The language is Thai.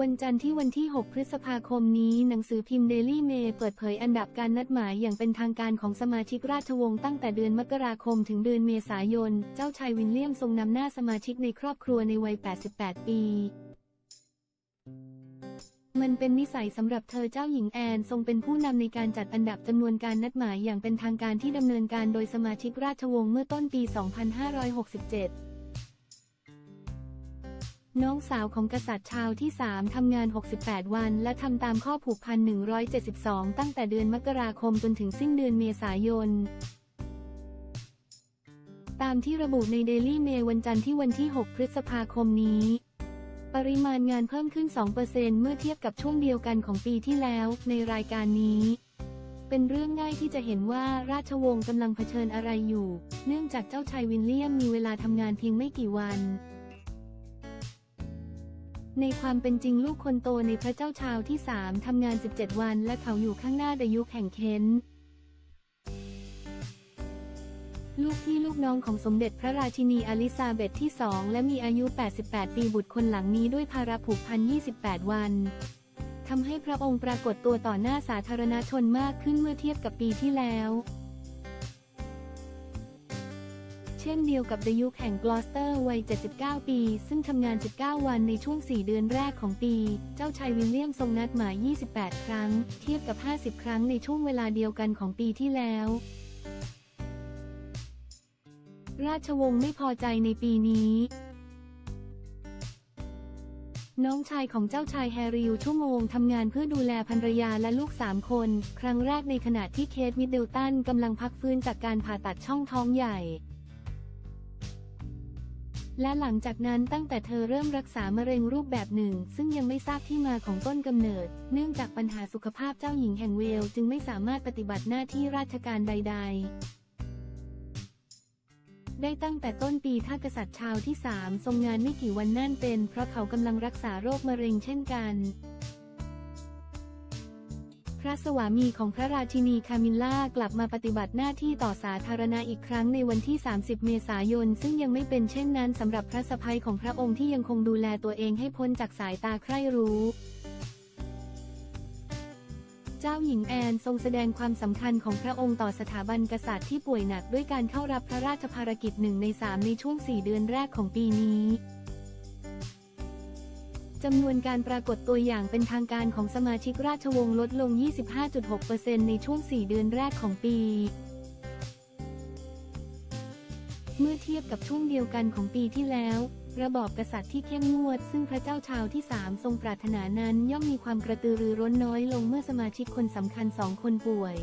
วันจันทร์ที่วันที่ 6 พฤษภาคมนี้ หนังสือพิมพ์ Daily Mail เปิดเผยอันดับการนัดหมายอย่างเป็นทางการของสมาชิกราชวงศ์ตั้งแต่เดือนมกราคมถึงเดือนเมษายน เจ้าชายวินเลียมทรงนำหน้าสมาชิกในครอบครัวในวัย 88 ปีมันเป็นนิสัยสำหรับเธอเจ้าหญิงแอนทรงเป็นผู้นำในการจัดอันดับจำนวนการนัดหมายอย่างเป็นทางการที่ดำเนินการโดยสมาชิกราชวงศ์เมื่อต้นปี 2567 น้องสาวของกษัตริย์ชาวที่ 3 ทำงาน 68 วัน และทำตามข้อผูกพัน 172 ตั้งแต่เดือนมกราคมจนถึงสิ้นเดือนเมษายน ตามที่ระบุใน Daily Mail วันจันทร์ที่วันที่ 6 พฤษภาคมนี้ ปริมาณงานเพิ่มขึ้น 2%เมื่อเทียบกับช่วงเดียวกันของปีที่แล้ว ในรายการนี้เป็นเรื่องง่ายที่จะเห็นว่าราชวงศ์กำลังเผชิญอะไรอยู่ เนื่องจากเจ้าชายวินเลียมมีเวลาทำงานเพียงไม่กี่วัน ในความเป็นจริงลูกคนโตในพระเจ้าชาวที่3ทำงาน 17 วัน และเขาอยู่ข้างหน้าในยุคแห่งเค้นลูกพี่ลูกน้องของสมเด็จพระราชินีอลิซาเบธที่2และมีอายุ 88 ปีบุตรคนหลังนี้ด้วยภาระผูกพัน 28 วันทำให้พระองค์ปรากฏตัวต่อหน้าสาธารณชนมากขึ้นเมื่อเทียบกับปีที่แล้ว ช่นเดียวกับดยุคแห่งกลอสเตอร์วัย 79 ปี ซึ่งทำงาน 19 วันในช่วง 4 เดือนแรกของปี เจ้าชายวิลเลียมทรงนัดหมาย 28 ครั้ง เทียบกับ 50 ครั้งในช่วงเวลาเดียวกันของปีที่แล้ว ราชวงศ์ไม่พอใจในปีนี้น้องชายของเจ้าชายแฮร์ริวชั่วโมงทำงานเพื่อดูแลภรรยาและลูกสามคน ครั้งแรกในขณะที่เคทมิดเดิลตันกำลังพักฟื้นจากการผ่าตัดช่องท้องใหญ่ และหลังจากนั้นตั้งแต่เธอเริ่มรักษามะเร็งรูปแบบหนึ่ง ซึ่งยังไม่ทราบที่มาของต้นกำเนิด เนื่องจากปัญหาสุขภาพเจ้าหญิงแห่งเวลจึงไม่สามารถปฏิบัติหน้าที่ราชการใด ๆได้ตั้งแต่ต้นปีท่ากษัตริย์ชาวที่ 3 ทรงงานไม่กี่วันนั่นเป็น เพราะเขากำลังรักษาโรคมะเร็งเช่นกัน พระสวามีของพระราชินีคามิลล่ากลับมาปฏิบัติหน้าที่ต่อสาธารณะอีกครั้งในวันที่ 30 เมษายน ซึ่งยังไม่เป็นเช่นนั้นสำหรับพระสะใภ้ของพระองค์ที่ยังคงดูแลตัวเองให้พ้นจากสายตาใคร่รู้เจ้าหญิงแอนทรงแสดงความสำคัญของพระองค์ต่อสถาบันกษัตริย์ที่ป่วยหนักด้วยการเข้ารับพระราชภารกิจหนึ่งในสามในช่วง 4 เดือนแรกของปีนี้ จำนวนการปรากฏตัวอย่างเป็นทางการของสมาชิกราชวงศ์ลดลง 25.6%ในช่วง 4 เดือนแรกของปี เมื่อเทียบกับช่วงเดียวกันของปีที่แล้ว ระบอบกษัตริย์ที่เข้มงวด ซึ่งพระเจ้าชาวที่ 3 ทรงปรารถนานั้นย่อมมีความกระตือรือร้นน้อยลงเมื่อสมาชิกคนสำคัญสองคนป่วย